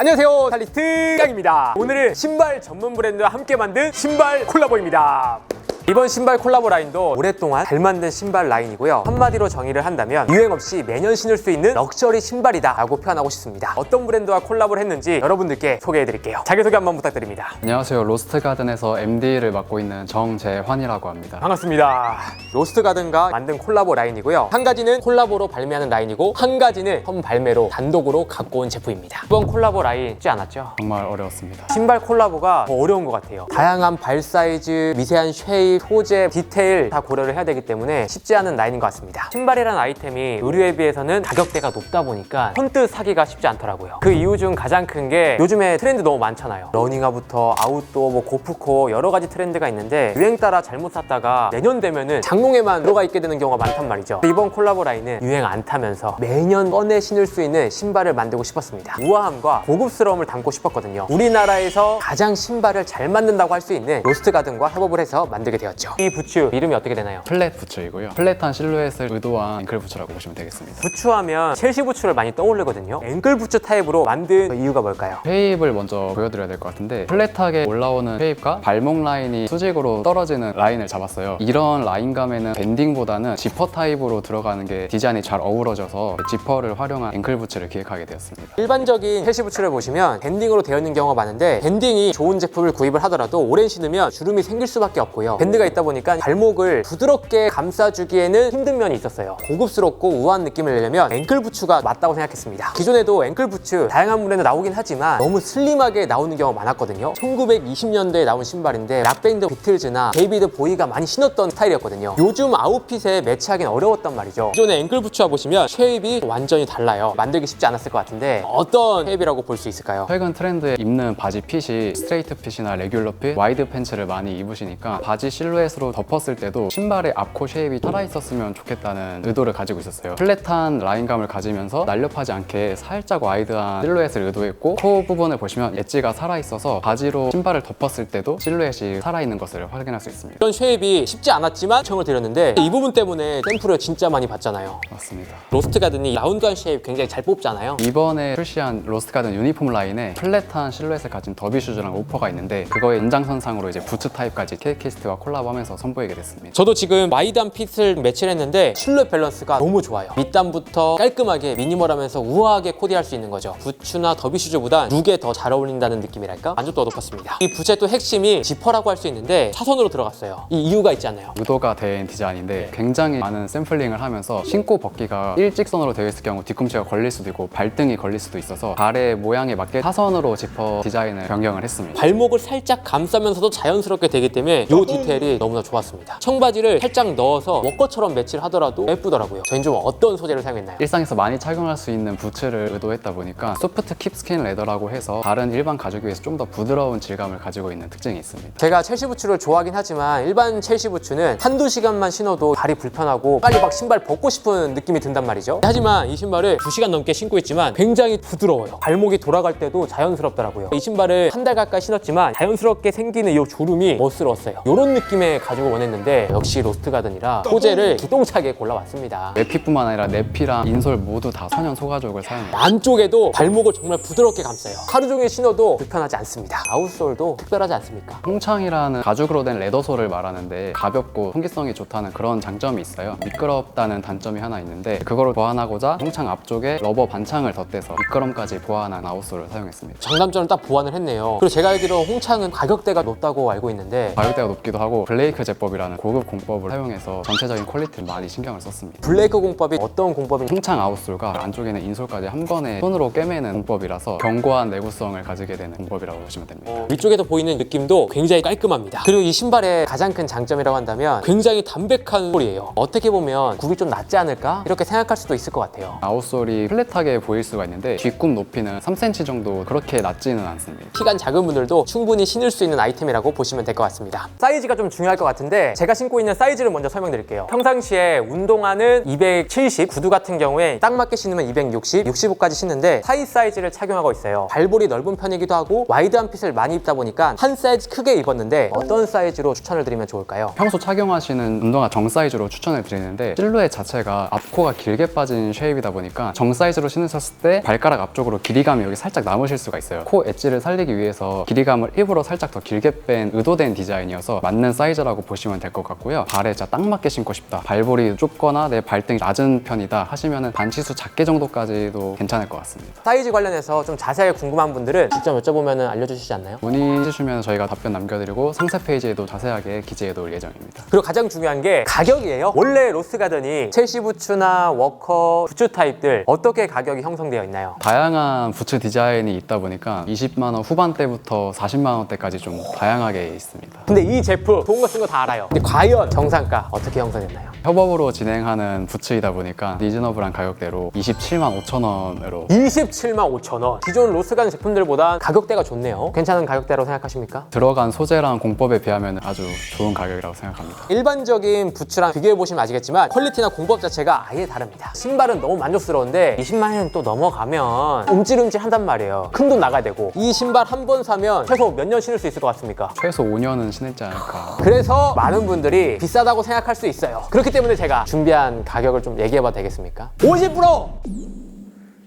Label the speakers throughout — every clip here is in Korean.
Speaker 1: 안녕하세요 달리스트 깡입니다. 오늘은 신발 전문 브랜드와 함께 만든 신발 콜라보입니다 이번 신발 콜라보 라인도 오랫동안 잘 만든 신발 라인이고요 한마디로 정의를 한다면 유행 없이 매년 신을 수 있는 럭셔리 신발이다 라고 표현하고 싶습니다 어떤 브랜드와 콜라보를 했는지 여러분들께 소개해 드릴게요 자기소개 한번 부탁드립니다
Speaker 2: 안녕하세요. 로스트 가든에서 MD를 맡고 있는 정재환이라고 합니다.
Speaker 1: 반갑습니다. 로스트 가든과 만든 콜라보 라인이고요. 한 가지는 콜라보로 발매하는 라인이고 한 가지는 선 발매로 단독으로 갖고 온 제품입니다. 이번 콜라보 라인 쉽지 않았죠?
Speaker 2: 정말 어려웠습니다.
Speaker 1: 신발 콜라보가 더 어려운 것 같아요. 다양한 발 사이즈, 미세한 쉐입, 소재, 디테일 다 고려를 해야 되기 때문에 쉽지 않은 라인인 것 같습니다. 신발이라는 아이템이 의류에 비해서는 가격대가 높다 보니까 선뜻 사기가 쉽지 않더라고요. 그 이유 중 가장 큰 게 요즘에 트렌드 너무 많잖아요. 러닝화부터 아웃도어, 뭐 고프코 여러 가지 트렌드가 있는데 유행 따라 잘못 샀다가 내년 되면은 장롱에만 들어가 있게 되는 경우가 많단 말이죠. 이번 콜라보 라인은 유행 안 타면서 매년 꺼내 신을 수 있는 신발을 만들고 싶었습니다. 우아함과 고급스러움을 담고 싶었거든요. 우리나라에서 가장 신발을 잘 만든다고 할 수 있는 로스트 가든과 협업을 해서 만들게 되었 죠. 이 부츠 이름이 어떻게 되나요?
Speaker 2: 플랫 부츠이고요. 플랫한 실루엣을 의도한 앵클 부츠라고 보시면 되겠습니다.
Speaker 1: 부츠하면 첼시 부츠를 많이 떠올리거든요. 앵글 부츠 타입으로 만든 이유가 뭘까요?
Speaker 2: 쉐입을 먼저 보여드려야 될 것 같은데 플랫하게 올라오는 쉐입과 발목 라인이 수직으로 떨어지는 라인을 잡았어요. 이런 라인감에는 밴딩보다는 지퍼 타입으로 들어가는 게 디자인이 잘 어우러져서 지퍼를 활용한 앵클 부츠를 기획하게 되었습니다.
Speaker 1: 일반적인 첼시 부츠를 보시면 밴딩으로 되어 있는 경우가 많은데 밴딩이 좋은 제품을 구입을 하더라도 오래 신으면 주름이 생길 수밖에 없고요. 밴 드가 있다 보니까 발목을 부드럽게 감싸주기에는 힘든 면이 있었어요. 고급스럽고 우아한 느낌을 내려면 앵클 부츠가 맞다고 생각했습니다. 기존에도 앵클 부츠 다양한 브랜드 나오긴 하지만 너무 슬림하게 나오는 경우가 많았거든요. 1920년대에 나온 신발인데 락밴드 비틀즈나 데이비드 보이가 많이 신었던 스타일이었거든요. 요즘 아웃핏에 매치하기는 어려웠단 말이죠. 기존의 앵클 부츠와 보시면 쉐입이 완전히 달라요. 만들기 쉽지 않았을 것 같은데 어떤 쉐입이라고 볼 수 있을까요?
Speaker 2: 최근 트렌드에 입는 바지 핏이 스트레이트 핏이나 레귤러 핏, 와이드 팬츠를 많이 입으시니까 바지 실루 엣으로 덮었을 때도 신발의 앞코 쉐입이 살아있었으면 좋겠다는 의도를 가지고 있었어요. 플랫한 라인감을 가지면서 날렵하지 않게 살짝 와이드한 실루엣을 의도했고 코 부분을 보시면 엣지가 살아있어서 바지로 신발을 덮었을 때도 실루엣이 살아있는 것을 확인할 수 있습니다.
Speaker 1: 이런 쉐입이 쉽지 않았지만 청을 드렸는데 이 부분 때문에 샘플을 진짜 많이 봤잖아요.
Speaker 2: 맞습니다.
Speaker 1: 로스트 가든이 라운드한 쉐입 굉장히 잘 뽑잖아요.
Speaker 2: 이번에 출시한 로스트 가든 유니폼 라인에 플랫한 실루엣을 가진 더비 슈즈랑 오퍼가 있는데 그거의 연장선상으로 이제 부츠 타입까지 케이키스트와 콜 라보하면서 선보이게 됐습니다.
Speaker 1: 저도 지금 와이드한 핏을 매치를 했는데 실루엣 밸런스가 너무 좋아요. 밑단부터 깔끔하게 미니멀하면서 우아하게 코디할 수 있는 거죠. 부츠나 더비 슈즈보다 룩에 더 잘 어울린다는 느낌이랄까? 만족도가 높았습니다. 이 부츠의 또 핵심이 지퍼라고 할 수 있는데 사선으로 들어갔어요. 이 이유가 있잖아요.
Speaker 2: 의도가 된 디자인인데 굉장히 많은 샘플링을 하면서 신고 벗기가 일직선으로 되어 있을 경우 뒤꿈치가 걸릴 수도 있고 발등이 걸릴 수도 있어서 발의 모양에 맞게 사선으로 지퍼 디자인을 변경을 했습니다.
Speaker 1: 발목을 살짝 감싸면서도 자연스럽게 되기 때문에 이 디테일 이 너무나 좋았습니다. 청바지를 살짝 넣어서 워커처럼 매치를 하더라도 예쁘더라고요. 저희는 좀 어떤 소재를 사용했나요?
Speaker 2: 일상에서 많이 착용할 수 있는 부츠를 의도했다 보니까 소프트 킵스킨 레더라고 해서 다른 일반 가죽에 비해서 좀 더 부드러운 질감을 가지고 있는 특징이 있습니다.
Speaker 1: 제가 첼시 부츠를 좋아하긴 하지만 일반 첼시 부츠는 한두 시간만 신어도 발이 불편하고 빨리 막 신발 벗고 싶은 느낌이 든단 말이죠. 하지만 이 신발을 두 시간 넘게 신고 있지만 굉장히 부드러워요. 발목이 돌아갈 때도 자연스럽더라고요. 이 신발을 한 달 가까이 신었지만 자연스럽게 생기는 이 주름이 멋스러웠어요. 이런 느낌 의 가죽을 원했는데 역시 로스트 가든이라 소재를 기동차게 골라왔습니다.
Speaker 2: 내피뿐만 아니라 내피랑 인솔 모두 다 천연 소가죽을 사용해요.
Speaker 1: 안쪽에도 발목을 정말 부드럽게 감싸요. 하루 종일 신어도 불편하지 않습니다. 아웃솔도 특별하지 않습니까?
Speaker 2: 홍창이라는 가죽으로 된 레더솔을 말하는데 가볍고 통기성이 좋다는 그런 장점이 있어요. 미끄럽다는 단점이 하나 있는데 그거를 보완하고자 홍창 앞쪽에 러버 반창을 덧대서 미끄럼까지 보완한 아웃솔을 사용했습니다.
Speaker 1: 장단점을 딱 보완을 했네요. 그리고 제가 알기로 홍창은 가격대가 높다고 알고 있는데
Speaker 2: 가격대가 높기도 하고 블레이크 제법이라는 고급 공법을 사용해서 전체적인 퀄리티를 많이 신경을 썼습니다.
Speaker 1: 블레이크 공법이 어떤 공법인지
Speaker 2: 홍창 아웃솔과 안쪽에는 인솔까지 한 번에 손으로 꿰매는 공법이라서 견고한 내구성을 가지게 되는 공법이라고 보시면 됩니다.
Speaker 1: 위쪽에서 보이는 느낌도 굉장히 깔끔합니다. 그리고 이 신발의 가장 큰 장점이라고 한다면 굉장히 담백한 소리예요. 어떻게 보면 굽이 좀 낮지 않을까? 이렇게 생각할 수도 있을 것 같아요.
Speaker 2: 아웃솔이 플랫하게 보일 수가 있는데 뒷굽 높이는 3cm 정도 그렇게 낮지는 않습니다.
Speaker 1: 키가 작은 분들도 충분히 신을 수 있는 아이템이라고 보시면 될 것 같습니다. 사이즈가 좀좀 중요할 것 같은데 제가 신고 있는 사이즈를 먼저 설명드릴게요. 평상시에 운동화는 270, 구두 같은 경우에 딱 맞게 신으면 260, 65까지 신는데 하이 사이즈를 착용하고 있어요. 발볼이 넓은 편이기도 하고 와이드한 핏을 많이 입다 보니까 한 사이즈 크게 입었는데 어떤 사이즈로 추천을 드리면 좋을까요?
Speaker 2: 평소 착용하시는 운동화 정 사이즈로 추천을 드리는데 실루엣 자체가 앞코가 길게 빠진 쉐입이다 보니까 정 사이즈로 신으셨을 때 발가락 앞쪽으로 길이감이 여기 살짝 남으실 수가 있어요. 코 엣지를 살리기 위해서 길이감을 일부러 살짝 더 길게 뺀 의도된 디자인이어서 맞는 사이즈라고 보시면 될 것 같고요. 발에 진짜 딱 맞게 신고 싶다. 발볼이 좁거나 내 발등이 낮은 편이다 하시면은 반치수 작게 정도까지도 괜찮을 것 같습니다.
Speaker 1: 사이즈 관련해서 좀 자세하게 궁금한 분들은 직접 여쭤보면 알려주시지 않나요?
Speaker 2: 문의 주시면 저희가 답변 남겨드리고 상세 페이지에도 자세하게 기재해 놓을 예정입니다.
Speaker 1: 그리고 가장 중요한 게 가격이에요. 원래 로스가든이 첼시 부츠나 워커 부츠 타입들 어떻게 가격이 형성되어 있나요?
Speaker 2: 다양한 부츠 디자인이 있다 보니까 20만 원 후반대부터 40만 원대까지 좀 다양하게 있습니다.
Speaker 1: 근데 이 제품 좋은 거 쓴 거 다 알아요. 근데 과연 정상가 어떻게 형성됐나요?
Speaker 2: 협업으로 진행하는 부츠이다 보니까 리즈너블한 가격대로 27만 5천 원으로
Speaker 1: 27만 5천 원. 기존 로스가든 제품들보다 가격대가 좋네요. 괜찮은 가격대라고 생각하십니까?
Speaker 2: 들어간 소재랑 공법에 비하면 아주 좋은 가격이라고 생각합니다.
Speaker 1: 일반적인 부츠랑 비교해 보시면 아시겠지만 퀄리티나 공법 자체가 아예 다릅니다. 신발은 너무 만족스러운데 이 10만 원 또 넘어가면 움찔움찔 한단 말이에요. 큰 돈 나가야 되고 이 신발 한 번 사면 최소 몇 년 신을 수 있을 것 같습니까?
Speaker 2: 최소 5년은 신을지 않을까.
Speaker 1: 그래서 많은 분들이 비싸다고 생각할 수 있어요. 그렇기 때문에 제가 준비한 가격을 좀 얘기해봐도 되겠습니까? 50%!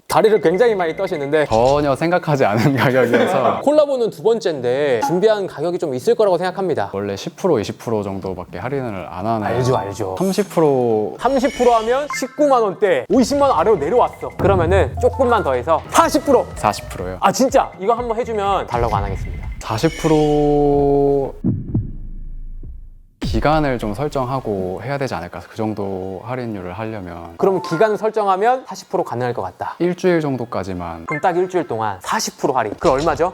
Speaker 1: 다리를 굉장히 많이 떠시는데
Speaker 2: 전혀 생각하지 않은 가격이어서
Speaker 1: 콜라보는 두 번째인데 준비한 가격이 좀 있을 거라고 생각합니다.
Speaker 2: 원래 10% 20% 정도밖에 할인을 안 하는
Speaker 1: 알죠, 알죠.
Speaker 2: 30%
Speaker 1: 30% 하면 19만 원대, 50만 원 아래로 내려왔어. 그러면은 조금만 더해서 40%.
Speaker 2: 40%요.
Speaker 1: 아 진짜 이거 한번 해주면 달라고 안 하겠습니다.
Speaker 2: 40% 기간을 좀 설정하고 해야 되지 않을까. 그 정도 할인율을 하려면
Speaker 1: 그럼 기간 설정하면 40% 가능할 것 같다.
Speaker 2: 일주일 정도까지만
Speaker 1: 그럼 딱 일주일 동안 40% 할인. 그 얼마죠?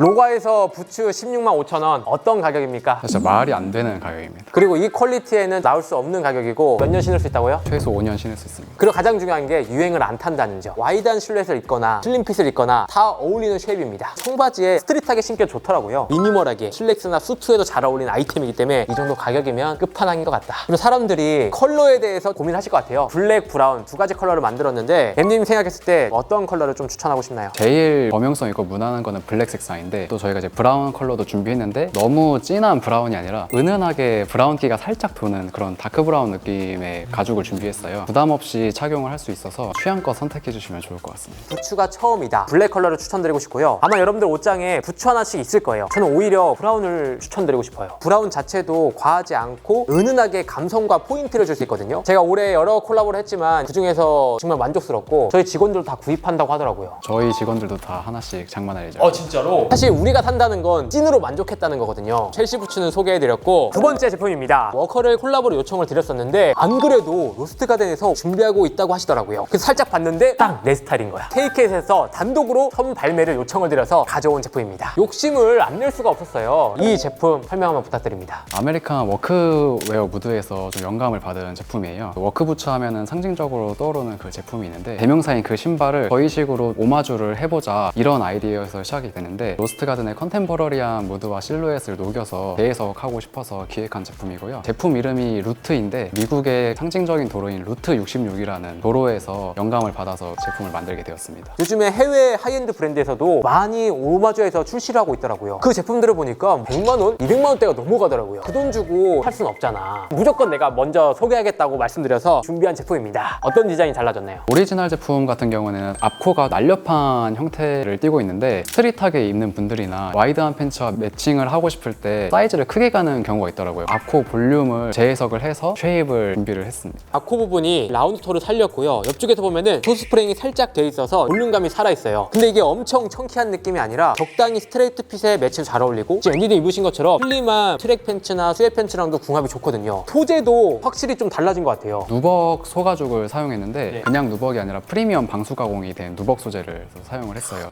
Speaker 1: 로가에서 부츠 16만 5천 원 어떤 가격입니까?
Speaker 2: 진짜 말이 안 되는 가격입니다.
Speaker 1: 그리고 이 퀄리티에는 나올 수 없는 가격이고 몇 년 신을 수 있다고요?
Speaker 2: 최소 5년 신을 수 있습니다.
Speaker 1: 그리고 가장 중요한 게 유행을 안 탄다는 점. 와이드한 실루엣을 입거나 슬림핏을 입거나 다 어울리는 쉐입입니다. 청바지에 스트릿하게 신겨 좋더라고요. 미니멀하게 슬랙스나 수트에도 잘 어울리는 아이템이기 때문에 이 정도 가격이면 끝판왕인 것 같다. 그리고 사람들이 컬러에 대해서 고민하실 것 같아요. 블랙, 브라운 두 가지 컬러를 만들었는데 엠님 생각했을 때 어떤 컬러를 좀 추천하고 싶나요?
Speaker 2: 제일 범용성 있고 무난한 거는 블랙 색상인데 또 저희가 이제 브라운 컬러도 준비했는데 너무 진한 브라운이 아니라 은은하게 브라운기가 살짝 도는 그런 다크 브라운 느낌의 가죽을 준비했어요. 부담 없이 착용을 할 수 있어서 취향껏 선택해 주시면 좋을 것 같습니다.
Speaker 1: 부츠가 처음이다. 블랙 컬러를 추천드리고 싶고요. 아마 여러분들 옷장에 부츠 하나씩 있을 거예요. 저는 오히려 브라운을 추천드리고 싶어요. 브라운 자체도 과하지 않고 은은하게 감성과 포인트를 줄 수 있거든요. 제가 올해 여러 콜라보를 했지만 그 중에서 정말 만족스럽고 저희 직원들도 다 구입한다고 하더라고요.
Speaker 2: 저희 직원들도 다 하나씩 장만할 예정입니다.
Speaker 1: 진짜로? 사실 우리가 산다는 건 찐으로 만족했다는 거거든요. 첼시 부츠는 소개해드렸고 두 번째 제품입니다. 워커를 콜라보로 요청을 드렸었는데 안 그래도 로스트 가든에서 준비하고 있다고 하시더라고요. 그래서 살짝 봤는데 딱 내 스타일인 거야. KK에서 단독으로 선 발매를 요청을 드려서 가져온 제품입니다. 욕심을 안 낼 수가 없었어요. 이 제품 설명 한번 부탁드립니다.
Speaker 2: 아메리칸 워크웨어 무드에서 좀 영감을 받은 제품이에요. 워크 부츠 하면은 상징적으로 떠오르는 그 제품이 있는데 대명사인 그 신발을 저희 식으로 오마주를 해보자 이런 아이디어에서 시작이 되는데 로스트 가든의 컨템퍼러리한 무드와 실루엣을 녹여서 재해석하고 싶어서 기획한 제품이고요. 제품 이름이 루트인데 미국의 상징적인 도로인 루트 66이라는 도로에서 영감을 받아서 제품을 만들게 되었습니다.
Speaker 1: 요즘에 해외 하이엔드 브랜드에서도 많이 오마주에서 출시를 하고 있더라고요. 그 제품들을 보니까 100만 원, 200만 원대가 넘어가더라고요. 그 돈 주고 할 수는 없잖아. 무조건 내가 먼저 소개하겠다고 말씀드려서 준비한 제품입니다. 어떤 디자인이 달라졌나요?
Speaker 2: 오리지널 제품 같은 경우는 앞코가 날렵한 형태를 띠고 있는데 스트릿하게 입는 분들이나 와이드한 팬츠와 매칭을 하고 싶을 때 사이즈를 크게 가는 경우가 있더라고요. 앞코 볼륨을 재해석을 해서 쉐입을 준비를 했습니다.
Speaker 1: 아코 부분이 라운드 톨을 살렸고요. 옆쪽에서 보면은 소스프링이 살짝 돼 있어서 볼륨감이 살아있어요. 근데 이게 엄청 청키한 느낌이 아니라 적당히 스트레이트 핏에 매치도 잘 어울리고 지금 앤디도 입으신 것처럼 슬림한 트랙 팬츠나 스웨 팬츠랑도 궁합이 좋거든요. 소재도 확실히 좀 달라진 것 같아요.
Speaker 2: 누벅 소가죽을 사용했는데
Speaker 1: 네.
Speaker 2: 그냥 누벅이 아니라 프리미엄 방수 가공이 된 누벅 소재를 사용을 했어요.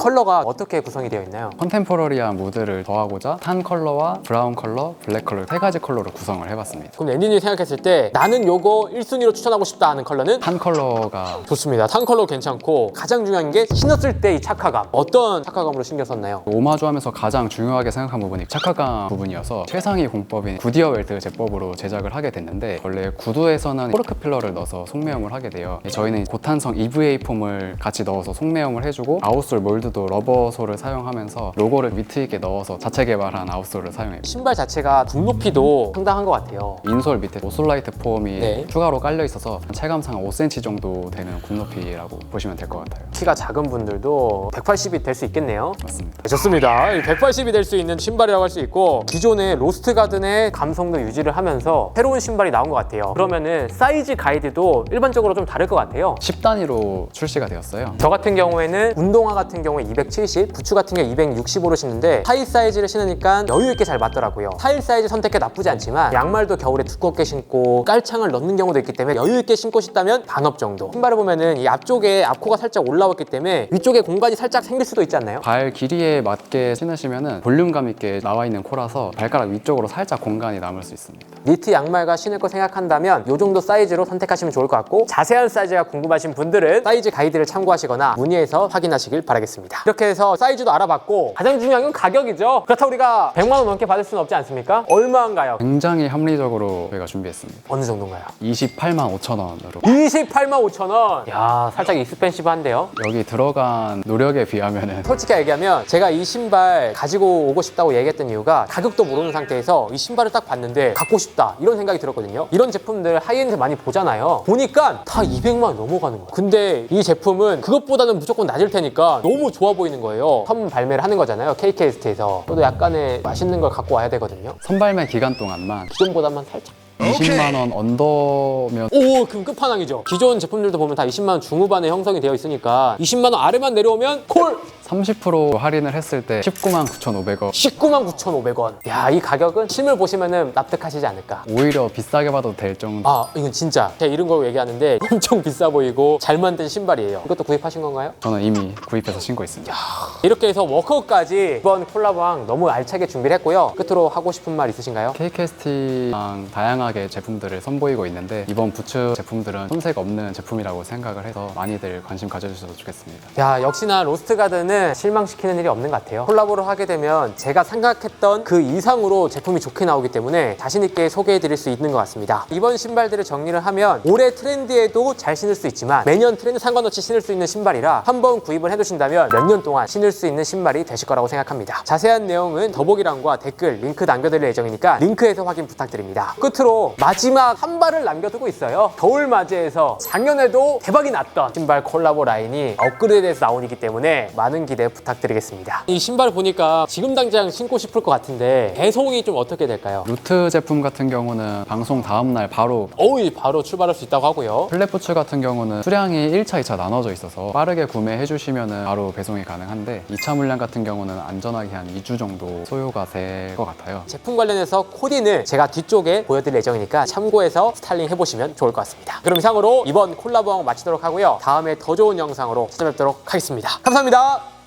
Speaker 1: 컬러가 어떻게 구성이 되어 있나요?
Speaker 2: 컨템포러리한 무드를 더하고자 탄 컬러와 브라운 컬러, 블랙 컬러 세 가지 컬러로 구성을 해봤습니다.
Speaker 1: 그럼 랜디님이 생각했을 때 나는 요거 1순위로 추천하고 싶다 하는 컬러는
Speaker 2: 탄 컬러가
Speaker 1: 좋습니다. 탄 컬러 괜찮고 가장 중요한 게 신었을 때 이 착화감. 어떤 착화감으로 신경 썼나요?
Speaker 2: 오마주하면서 가장 중요하게 생각한 부분이 착화감 부분이어서 최상위 공법인 구디어 웰트 제법으로 제작을 하게 됐는데 원래 구두에서는 코르크 필러를 넣어서 속매염을 하게 돼요. 저희는 고탄성 EVA 폼을 같이 넣어서 속매염을 해주고 아웃솔 몰 드도 러버 솔을 사용하면서 로고를 위트 있게 넣어서 자체 개발한 아웃솔을 사용해요.
Speaker 1: 신발 자체가 굽높이도 상당한 것 같아요.
Speaker 2: 인솔 밑에 오솔라이트 폼이
Speaker 1: 네.
Speaker 2: 추가로 깔려 있어서 체감상 5cm 정도 되는 굽높이라고 보시면 될 것 같아요.
Speaker 1: 키가 작은 분들도 180이 될 수 있겠네요.
Speaker 2: 맞습니다.
Speaker 1: 좋습니다. 180이 될 수 있는 신발이라고 할 수 있고 기존의 로스트 가든의 감성도 유지를 하면서 새로운 신발이 나온 것 같아요. 그러면은 사이즈 가이드도 일반적으로 좀 다를 것 같아요.
Speaker 2: 10단위로 출시가 되었어요.
Speaker 1: 저 같은 경우에는 운동화 같은 경우 에 270, 부츠 같은 경우에 265로 신는데 타이 사이즈를 신으니까 여유 있게 잘 맞더라고요. 타일 사이즈 선택해 나쁘지 않지만 양말도 겨울에 두껍게 신고 깔창을 넣는 경우도 있기 때문에 여유 있게 신고 싶다면 반업 정도. 신발을 보면은 이 앞쪽에 앞코가 살짝 올라왔기 때문에 위쪽에 공간이 살짝 생길 수도 있지 않나요?
Speaker 2: 발 길이에 맞게 신으시면 볼륨감 있게 나와 있는 코라서 발가락 위쪽으로 살짝 공간이 남을 수 있습니다.
Speaker 1: 니트 양말과 신을 거 생각한다면 이 정도 사이즈로 선택하시면 좋을 것 같고 자세한 사이즈가 궁금하신 분들은 사이즈 가이드를 참고하시거나 문의해서 확인하시길 바라겠습니다. 이렇게 해서 사이즈도 알아봤고 가장 중요한 건 가격이죠. 그렇다고 우리가 100만 원 넘게 받을 수는 없지 않습니까? 얼마인가요?
Speaker 2: 굉장히 합리적으로 저희가 준비했습니다.
Speaker 1: 어느 정도인가요?
Speaker 2: 28만 5천 원으로
Speaker 1: 28만 5천 원. 야 살짝 익스펜시브한데요.
Speaker 2: 여기 들어간 노력에 비하면은
Speaker 1: 솔직히 얘기하면 제가 이 신발 가지고 오고 싶다고 얘기했던 이유가 가격도 모르는 상태에서 이 신발을 딱 봤는데 갖고 싶다 이런 생각이 들었거든요 이런 제품들 하이엔드 많이 보잖아요 보니까 다 200만 원 넘어가는 거예요 근데 이 제품은 그것보다는 무조건 낮을 테니까 너무 좋아 보이는 거예요. 처음 발매를 하는 거잖아요 KKST에서. 저도 약간의 맛있는 걸 갖고 와야 되거든요.
Speaker 2: 선발매 기간 동안만
Speaker 1: 기존보다만 살짝.
Speaker 2: 20만 원 언더면
Speaker 1: 오 그럼 끝판왕이죠. 기존 제품들도 보면 다 20만 원 중후반에 형성이 되어 있으니까 20만 원 아래만 내려오면 콜
Speaker 2: 30% 할인을 했을 때 19만 9,500원
Speaker 1: 19만 9,500원 야 이 가격은 실물 보시면은 납득하시지 않을까
Speaker 2: 오히려 비싸게 봐도 될 정도
Speaker 1: 아 이건 진짜 제가 이런 걸 얘기하는데 엄청 비싸 보이고 잘 만든 신발이에요 이것도 구입하신 건가요?
Speaker 2: 저는 이미 구입해서 신고 있습니다.
Speaker 1: 이렇게 해서 워크아웃까지 이번 콜라보왕 너무 알차게 준비를 했고요 끝으로 하고 싶은 말 있으신가요?
Speaker 2: KKST랑 다양하게 제품들을 선보이고 있는데 이번 부츠 제품들은 손색 없는 제품이라고 생각을 해서 많이들 관심 가져주셔도 좋겠습니다.
Speaker 1: 야 역시나 로스트 가든은 실망시키는 일이 없는 것 같아요. 콜라보를 하게 되면 제가 생각했던 그 이상으로 제품이 좋게 나오기 때문에 자신 있게 소개해 드릴 수 있는 것 같습니다. 이번 신발들을 정리를 하면 올해 트렌드에도 잘 신을 수 있지만 매년 트렌드 상관없이 신을 수 있는 신발이라 한번 구입을 해두신다면 몇 년 동안 신을 수 있는 신발이 되실 거라고 생각합니다. 자세한 내용은 더보기란과 댓글 링크 남겨드릴 예정이니까 링크에서 확인 부탁드립니다. 끝으로 마지막 한 발을 남겨두고 있어요. 겨울 맞이해서 작년에도 대박이 났던 신발 콜라보 라인이 업그레이드돼서 나오기 때문에 많은 기대 부탁드리겠습니다. 이 신발 보니까 지금 당장 신고 싶을 것 같은데 배송이 좀 어떻게 될까요?
Speaker 2: 루트 제품 같은 경우는 방송 다음날 바로
Speaker 1: 어이 바로 출발할 수 있다고 하고요.
Speaker 2: 플랫부츠 같은 경우는 수량이 1차, 2차 나눠져 있어서 빠르게 구매해 주시면 바로 배송이 가능한데 2차 물량 같은 경우는 안전하게 한 2주 정도 소요가 될 것 같아요.
Speaker 1: 제품 관련해서 코디는 제가 뒤쪽에 보여드릴 예정이니까 참고해서 스타일링 해보시면 좋을 것 같습니다. 그럼 이상으로 이번 콜라보 마치도록 하고요. 다음에 더 좋은 영상으로 찾아뵙도록 하겠습니다. 감사합니다